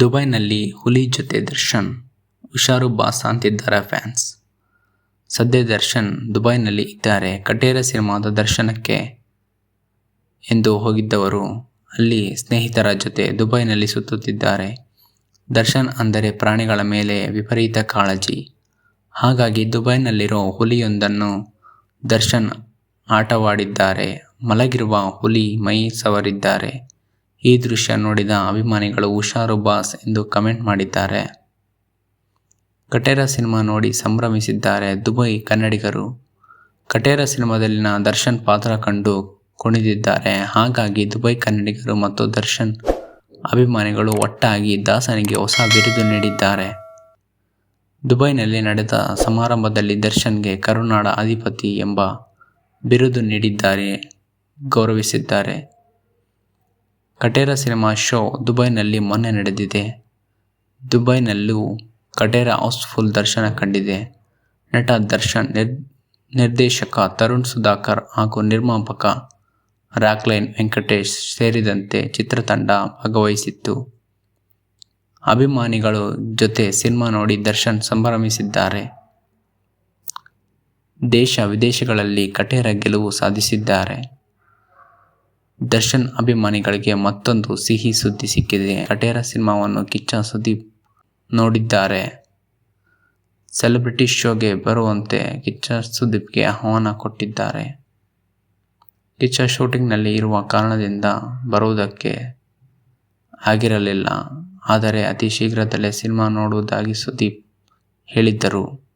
ದುಬೈನಲ್ಲಿ ಹುಲಿ ಜೊತೆ ದರ್ಶನ್, ಹುಷಾರು ಬಾಸ್ ಅಂತಿದ್ದಾರೆ ಫ್ಯಾನ್ಸ್. ಸದ್ಯ ದರ್ಶನ್ ದುಬೈನಲ್ಲಿ ಇದ್ದಾರೆ. ಕಟೇರ ಸಿನಿಮಾದ ದರ್ಶನಕ್ಕೆ ಎಂದು ಹೋಗಿದ್ದವರು ಅಲ್ಲಿ ಸ್ನೇಹಿತರ ಜೊತೆ ದುಬೈನಲ್ಲಿ ಸುತ್ತುತ್ತಿದ್ದಾರೆ. ದರ್ಶನ್ ಅಂದರೆ ಪ್ರಾಣಿಗಳ ಮೇಲೆ ವಿಪರೀತ ಕಾಳಜಿ. ಹಾಗಾಗಿ ದುಬೈನಲ್ಲಿರೋ ಹುಲಿಯೊಂದನ್ನು ದರ್ಶನ್ ಆಟವಾಡಿದ್ದಾರೆ. ಮಲಗಿರುವ ಹುಲಿ ಮೈ ಸವರಿದ್ದಾರೆ. ಈ ದೃಶ್ಯ ನೋಡಿದ ಅಭಿಮಾನಿಗಳು ಹುಷಾರು ಬಾಸ್ ಎಂದು ಕಮೆಂಟ್ ಮಾಡಿದ್ದಾರೆ. ಕಟೇರ ಸಿನಿಮಾ ನೋಡಿ ಸಂಭ್ರಮಿಸಿದ್ದಾರೆ ದುಬೈ ಕನ್ನಡಿಗರು. ಕಟೇರ ಸಿನಿಮಾದಲ್ಲಿನ ದರ್ಶನ್ ಪಾತ್ರ ಕಂಡು ಕುಣಿದಿದ್ದಾರೆ. ಹಾಗಾಗಿ ದುಬೈ ಕನ್ನಡಿಗರು ಮತ್ತು ದರ್ಶನ್ ಅಭಿಮಾನಿಗಳು ಒಟ್ಟಾಗಿ ದಾಸನಿಗೆ ಹೊಸ ಬಿರುದು ನೀಡಿದ್ದಾರೆ. ದುಬೈನಲ್ಲಿ ನಡೆದ ಸಮಾರಂಭದಲ್ಲಿ ದರ್ಶನ್ಗೆ ಕರುನಾಡ ಅಧಿಪತಿ ಎಂಬ ಬಿರುದು ನೀಡಿದ್ದಾರೆ, ಗೌರವಿಸಿದ್ದಾರೆ. ಕಟೇರ ಸಿನಿಮಾ ಶೋ ದುಬೈನಲ್ಲಿ ಮೊನ್ನೆ ನಡೆದಿದೆ. ದುಬೈನಲ್ಲೂ ಕಟೇರ ಹೌಸ್ಫುಲ್ ದರ್ಶನ ಕಂಡಿದೆ. ನಟ ದರ್ಶನ್ ನಿರ್ ನಿರ್ದೇಶಕ ತರುಣ್ ಸುಧಾಕರ್ ಹಾಗೂ ನಿರ್ಮಾಪಕ ರಾಕ್ಲೈನ್ ವೆಂಕಟೇಶ್ ಸೇರಿದಂತೆ ಚಿತ್ರತಂಡ ಭಾಗವಹಿಸಿತ್ತು. ಅಭಿಮಾನಿಗಳು ಜೊತೆ ಸಿನಿಮಾ ನೋಡಿ ದರ್ಶನ್ ಸಂಭ್ರಮಿಸಿದ್ದಾರೆ. ದೇಶ ವಿದೇಶಗಳಲ್ಲಿ ಕಟೇರ ಗೆಲುವು ಸಾಧಿಸಿದ್ದಾರೆ. ದರ್ಶನ್ ಅಭಿಮಾನಿಗಳಿಗೆ ಮತ್ತೊಂದು ಸಿಹಿ ಸುದ್ದಿ ಸಿಕ್ಕಿದೆ. ಕಟೇರ ಸಿನಿಮಾವನ್ನು ಕಿಚ್ಚ ಸುದೀಪ್ ನೋಡಿದ್ದಾರೆ. ಸೆಲೆಬ್ರಿಟಿ ಶೋಗೆ ಬರುವಂತೆ ಕಿಚ್ಚ ಸುದೀಪ್ಗೆ ಆಹ್ವಾನ ಕೊಟ್ಟಿದ್ದಾರೆ. ಕಿಚ್ಚ ಶೂಟಿಂಗ್ನಲ್ಲಿ ಇರುವ ಕಾರಣದಿಂದ ಬರುವುದಕ್ಕೆ ಆಗಿರಲಿಲ್ಲ. ಆದರೆ ಅತಿ ಶೀಘ್ರದಲ್ಲೇ ಸಿನಿಮಾ ನೋಡುವುದಾಗಿ ಸುದೀಪ್ ಹೇಳಿದ್ದರು.